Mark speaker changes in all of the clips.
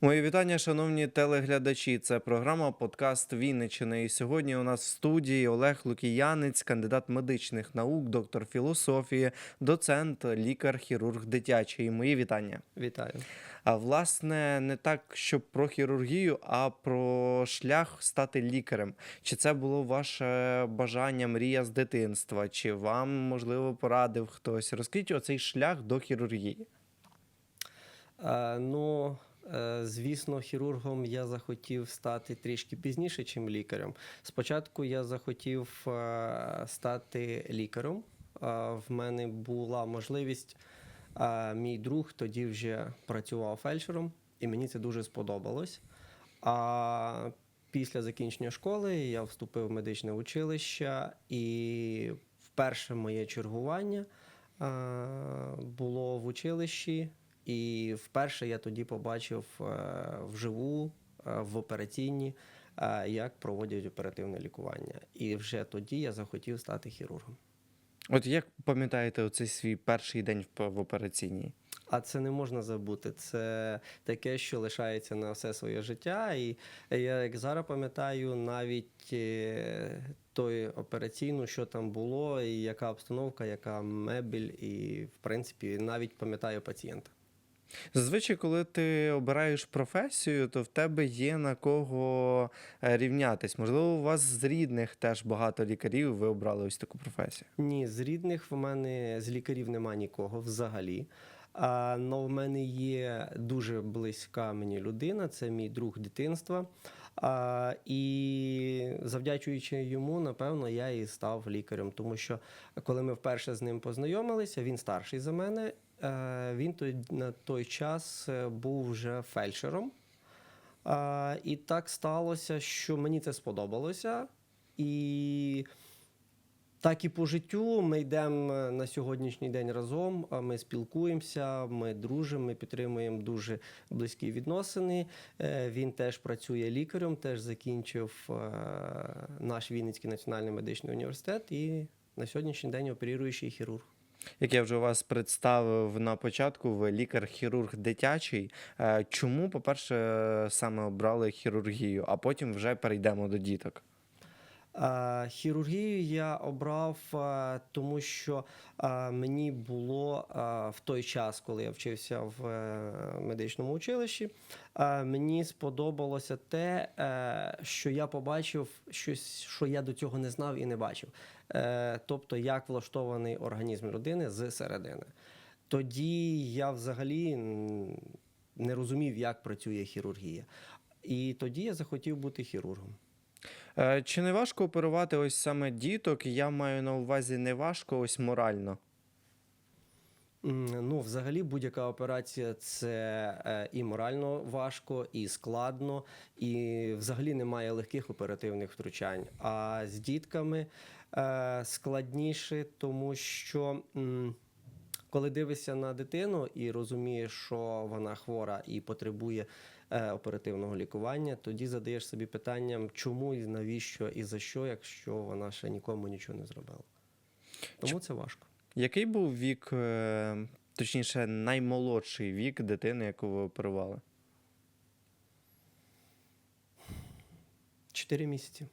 Speaker 1: Мої вітання, шановні телеглядачі. Це програма Подкаст Вінниччини. І сьогодні у нас в студії Олег Лукіянець, кандидат медичних наук, доктор філософії, доцент, лікар, хірург дитячий. Мої вітання.
Speaker 2: Вітаю.
Speaker 1: А власне, не так, щоб про хірургію, а про шлях стати лікарем. Чи це було ваше бажання, мрія з дитинства? Чи вам можливо порадив хтось? Розкажіть оцей шлях до хірургії.
Speaker 2: Е, ну, звісно, хірургом я захотів стати трішки пізніше, чим лікарем. Спочатку я захотів е, стати лікарем. Е, в мене була можливість. е, Мій друг тоді вже працював фельдшером, і мені це дуже сподобалось. А після закінчення школи я вступив в медичне училище, і вперше моє чергування е, було в училищі. І вперше я тоді побачив е, вживу е, в операційні, е, як проводять оперативне лікування. І вже тоді я захотів стати хірургом.
Speaker 1: От як пам'ятаєте оцей свій перший день в операційній?
Speaker 2: А це не можна забути. Це таке, що лишається на все своє життя. І я як зараз пам'ятаю, навіть той операційну, що там було, і яка обстановка, яка мебель, і в принципі навіть пам'ятаю пацієнта.
Speaker 1: Зазвичай, коли ти обираєш професію, то в тебе є на кого е, рівнятись. Можливо, у вас з рідних теж багато лікарів, ви обрали ось таку професію.
Speaker 2: Ні, з рідних в мене з лікарів нема нікого взагалі. А но в мене є дуже близька мені людина, це мій друг дитинства. А, і завдячуючи йому, напевно, я і став лікарем. Тому що коли ми вперше з ним познайомилися, він старший за мене. Е, Він на той час е, був вже фельдшером. І так сталося, що мені це сподобалося. І так і по життю ми йдемо на сьогоднішній день разом. Ми спілкуємося, ми дружимо, ми підтримуємо дуже близькі відносини. Е, Він теж працює лікарем, теж закінчив е, наш Вінницький національний медичний університет і на сьогоднішній день оперуючий хірург.
Speaker 1: Як я вже вас представив на початку, ви лікар-хірург дитячий. Е, Чому, по-перше, саме обрали хірургію, а потім вже перейдемо до діток?
Speaker 2: Е, Хірургію я обрав, е, тому що е, мені було в той час, коли я вчився в медичному училищі, мені сподобалося те, що я побачив щось, що я до цього не знав і не бачив. Тобто, як влаштований організм людини з середини. Тоді я взагалі не розумів, як працює хірургія. І тоді я захотів бути хірургом.
Speaker 1: Е, Чи не важко оперувати ось саме діток? Я маю на увазі не важко, ось морально.
Speaker 2: Ну, взагалі, будь-яка операція це е, і морально важко, і складно, і взагалі немає легких оперативних втручань. А з дітками е, складніше, тому що коли дивишся на дитину і розумієш, що вона хвора і потребує е, оперативного лікування, тоді задаєш собі питанням, чому і навіщо і за що, якщо вона ще нікому нічого не зробила. Тому це важко.
Speaker 1: Який був вік, е, точніше, наймолодший вік дитини, яку ви оперували?
Speaker 2: Чотири місяці.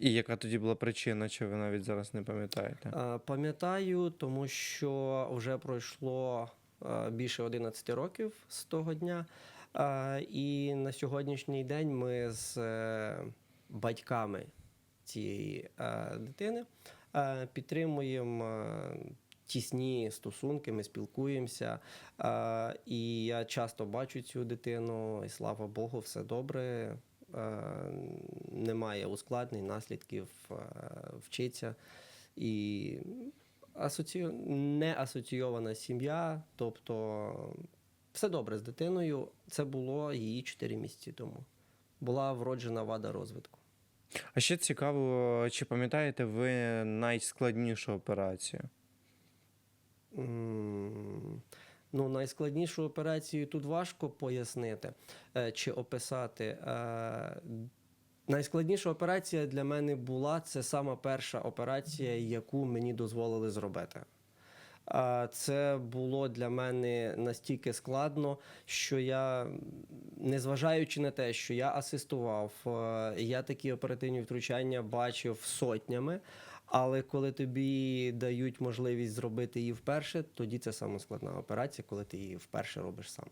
Speaker 1: І яка тоді була причина, чи ви навіть зараз не пам'ятаєте?
Speaker 2: Е, Пам'ятаю, тому що вже пройшло е, більше 11 років з того дня. Е, І на сьогоднішній день ми з батьками цієї дитини підтримуємо тісні стосунки, ми спілкуємося. І я часто бачу цю дитину, і слава Богу, все добре. Е, Немає ускладнень, наслідків, е, вчиться. І асоці... не асоційована сім'я, тобто все добре з дитиною. Це було її 4 місяці тому. Була вроджена вада розвитку.
Speaker 1: А ще цікаво, чи пам'ятаєте ви найскладнішу операцію?
Speaker 2: М, Ну, найскладнішу операцію тут важко пояснити е, чи описати. Е, Найскладніша операція для мене була це сама перша операція, яку мені дозволили зробити. Це було для мене настільки складно, що я, незважаючи на те, що я асистував, е, я такі оперативні втручання бачив сотнями. Але коли тобі дають можливість зробити її вперше, тоді це саме складна операція, коли ти її вперше робиш сам.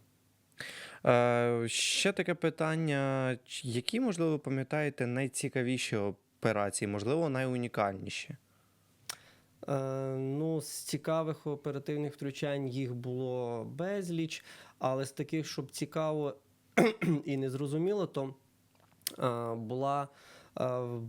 Speaker 1: Е, ще таке питання: які, можливо, ви пам'ятаєте найцікавіші операції, можливо, найунікальніші?
Speaker 2: Е, ну, з цікавих оперативних втручань їх було безліч, але з таких, щоб цікаво і незрозуміло, то е, була,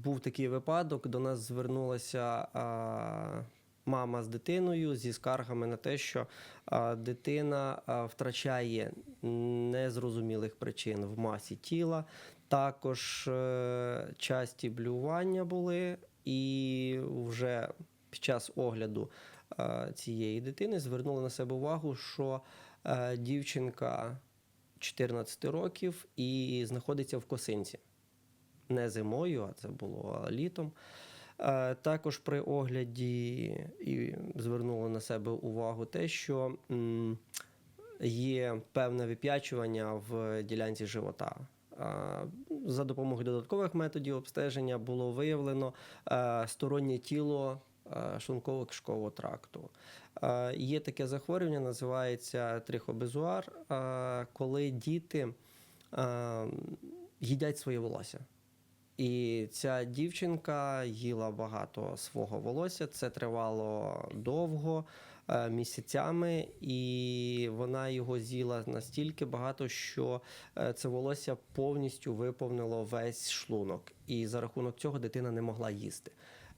Speaker 2: був такий випадок. До нас звернулася е, мама з дитиною зі скаргами на те, що е, дитина е, втрачає незрозумілих причин в масі тіла. Також е, часті блювання були, і вже під час огляду е, цієї дитини звернули на себе увагу, що е, дівчинка 14 років і знаходиться в косинці. Не зимою, а це було літом. Е, Також при огляді і звернуло на себе увагу те, що є певне вип'ячування в ділянці живота. Е, За допомогою додаткових методів обстеження було виявлено е, стороннє тіло е, шлунково-кишкового тракту. Є таке захворювання, називається трихобезуар, коли діти е, їдять своє волосся. І ця дівчинка їла багато свого волосся. Це тривало довго, е, місяцями, і вона його з'їла настільки багато, що е, це волосся повністю виповнило весь шлунок. І за рахунок цього дитина не могла їсти.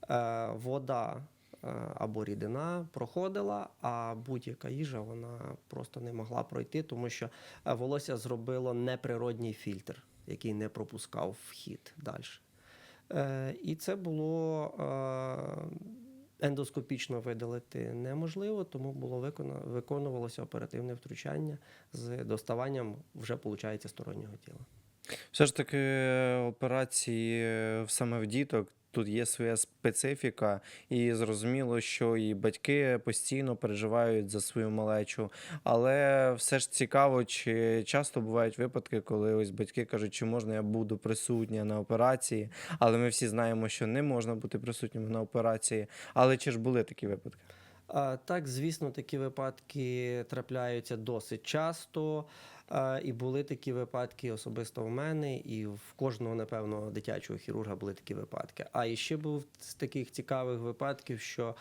Speaker 2: Е, Вода або рідина проходила, а будь-яка їжа вона просто не могла пройти, тому що волосся зробило неприродній фільтр, який не пропускав вхід далі. Е, І це було е, ендоскопічно видалити неможливо, тому було виконувалося оперативне втручання з доставанням вже, виходить, стороннього тіла.
Speaker 1: Все ж таки, е, операції саме в діток. Тут є своя специфіка, і зрозуміло, що і батьки постійно переживають за свою малечу. Але все ж цікаво, чи часто бувають випадки, коли ось батьки кажуть, чи можна я буду присутня на операції. Але ми всі знаємо, що не можна бути присутнім на операції. Але чи ж були такі випадки?
Speaker 2: Так, звісно, такі випадки трапляються досить часто. І були такі випадки особисто в мене, і в кожного, напевно, дитячого хірурга були такі випадки. А і ще був з таких цікавих випадків, що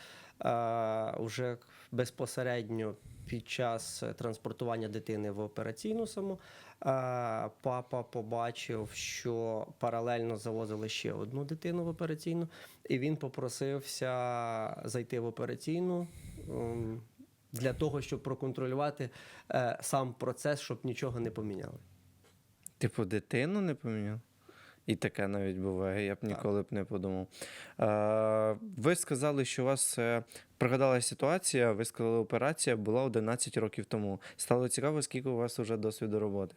Speaker 2: вже безпосередньо під час транспортування дитини в операційну саму папа побачив, що паралельно завозили ще одну дитину в операційну, і він попросився зайти в операційну ем, для того, щоб проконтролювати е, сам процес, щоб нічого не поміняли.
Speaker 1: Типу, дитину не поміняв? І таке навіть буває, я б ніколи б не подумав. Ви сказали, що у вас е, пригадала ситуація, ви сказали, операція була 11 років тому. Стало цікаво, скільки у вас вже досвіду роботи.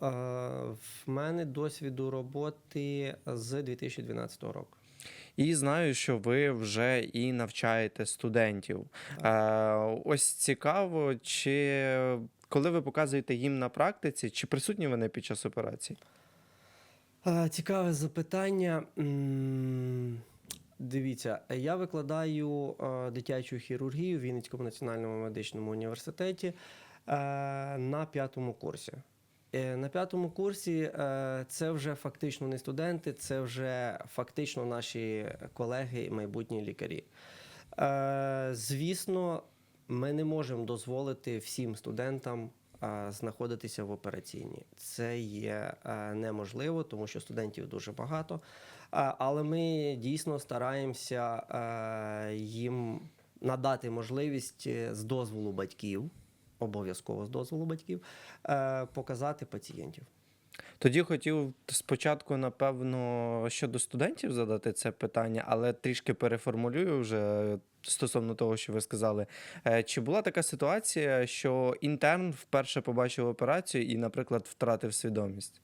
Speaker 2: В мене досвіду роботи з 2012 року.
Speaker 1: І знаю, що ви вже і навчаєте студентів. Ось цікаво, чи коли ви показуєте їм на практиці, чи присутні вони під час операції?
Speaker 2: Цікаве запитання. Дивіться, я викладаю дитячу хірургію в Вінницькому національному медичному університеті е, на п'ятому курсі. Е, На п'ятому курсі е, це вже фактично не студенти, це вже фактично наші колеги, майбутні лікарі. Звісно, ми не можемо дозволити всім студентам знаходитися в операційній. Це є неможливо, тому що студентів дуже багато. Але ми дійсно стараємося їм надати можливість е, з дозволу батьків, обов'язково з дозволу батьків, е, показати пацієнтів.
Speaker 1: Тоді хотів спочатку, напевно, щодо студентів задати це питання, але трішки переформулюю вже стосовно того, що ви сказали. Е, Чи була така ситуація, що інтерн вперше побачив операцію і, наприклад, втратив свідомість?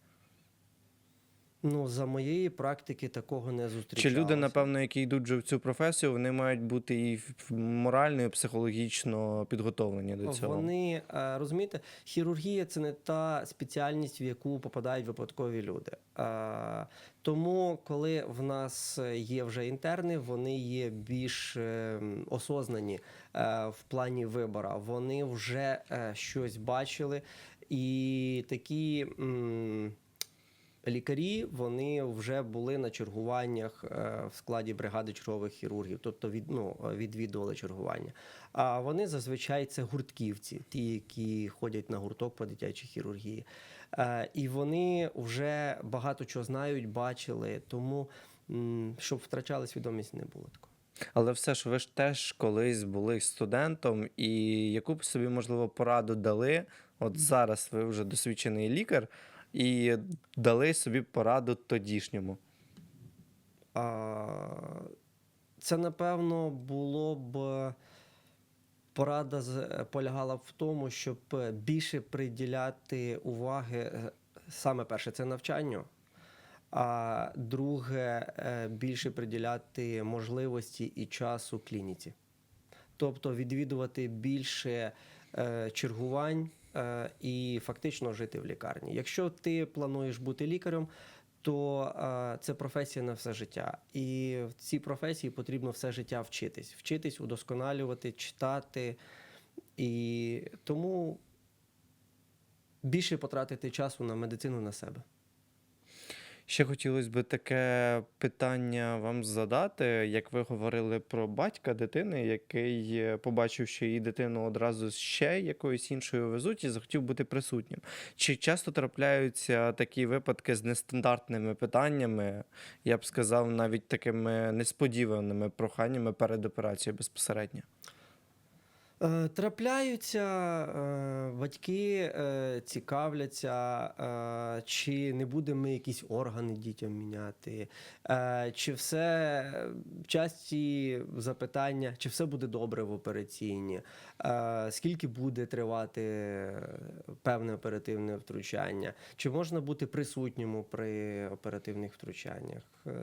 Speaker 2: Ну, за моєї практики такого не
Speaker 1: Чи люди, напевно, які йдуть вже в цю професію, вони мають бути і морально, і психологічно підготовлені до цього?
Speaker 2: Вони е, розумієте, хірургія це не та спеціальність, в яку попадають випадкові люди. Е, Тому, коли в нас є вже інтерни, вони є більш е, осознані в плані вибора. Вони вже щось бачили, і такі. Лікарі вони вже були на чергуваннях е, в складі бригади чергових хірургів, тобто від, ну, відвідували чергування. А вони зазвичай це гуртківці, ті, які ходять на гурток по дитячій хірургії. Е, І вони вже багато чого знають, бачили, тому щоб втрачали свідомість, не було такого.
Speaker 1: Але все ж ви ж теж колись були студентом, і яку б собі, можливо, пораду дали? От зараз ви вже досвідчений лікар, і дали собі пораду тодішньому.
Speaker 2: А, Це, напевно, було б порада полягала в тому, щоб більше приділяти уваги е, саме перше це навчанню. А друге, е, більше приділяти можливості і часу клініці. Тобто відвідувати більше е, чергувань і фактично жити в лікарні. Якщо ти плануєш бути лікарем, то е, це професія на все життя. І в цій професії потрібно все життя вчитись, вчитись, удосконалювати, читати. І тому більше потратити часу на медицину на себе.
Speaker 1: Ще хотілося б таке питання вам задати, як ви говорили про батька дитини, який, е, побачив, що її дитину одразу ще якоюсь іншою везуть і захотів бути присутнім. Чи часто трапляються такі випадки з нестандартними питаннями, я б сказав, навіть такими несподіваними проханнями перед операцією безпосередньо?
Speaker 2: Е, Трапляються е, батьки е, цікавляться, чи не будемо ми якісь органи дітям міняти, чи все часті запитання, чи все буде добре в операційні, скільки буде тривати певне оперативне втручання, чи можна бути присутньому при оперативних втручаннях.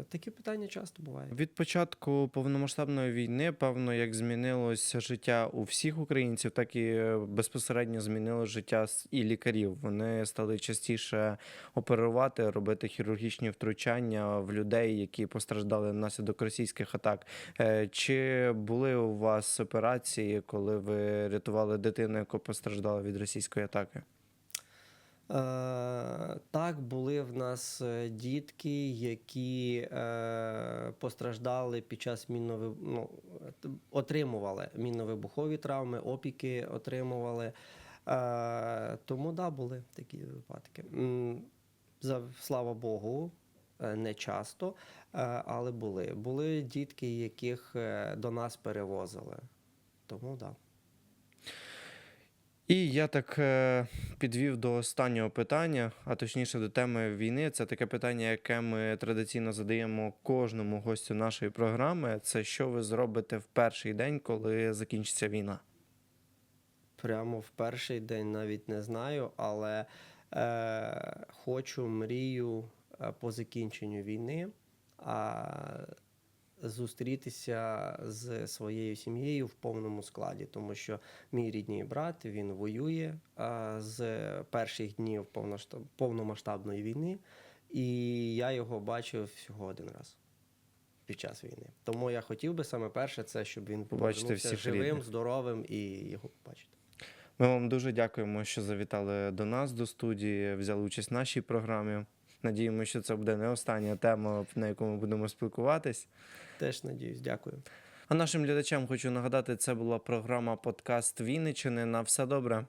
Speaker 2: Такі питання часто бувають.
Speaker 1: Від початку повномасштабної війни, певно, як змінилося життя у всіх українців, так і е, безпосередньо змінило життя і лікарів. Вони стали частіше оперувати, робити хірургічні втручання в людей, які постраждали внаслідок російських атак. Е, Чи були у вас операції, коли ви рятували дитину, яка постраждала від російської атаки?
Speaker 2: Е, так, були в нас е, дітки, які е, постраждали під час міннови... ну, отримували мінно-вибухові травми, опіки отримували. Тому да, були такі випадки. Слава Богу, не часто, але були. Були дітки, яких до нас перевозили. Тому так. Да.
Speaker 1: І я так е, підвів до останнього питання, а точніше до теми війни. Це таке питання, яке ми традиційно задаємо кожному гостю нашої програми. Це що ви зробите в перший день, коли закінчиться війна?
Speaker 2: Прямо в перший день навіть не знаю, але е, хочу, мрію е, по закінченню війни а, зустрітися з своєю сім'єю в повному складі, тому що мій рідний брат він воює з перших днів повномасштабної війни, і я його бачив всього один раз. Під час війни. Тому я хотів би саме перше, це щоб він
Speaker 1: Побачити
Speaker 2: повернувся
Speaker 1: всіх
Speaker 2: живим,
Speaker 1: рідних.
Speaker 2: здоровим і його побачити.
Speaker 1: Ми вам дуже дякуємо, що завітали до нас до студії, взяли участь в нашій програмі. Надіємося, що це буде не остання тема, на яку ми будемо спілкуватись.
Speaker 2: Теж надіюсь, дякую.
Speaker 1: А нашим глядачам хочу нагадати, це була програма подкаст Вінничини. На все добре.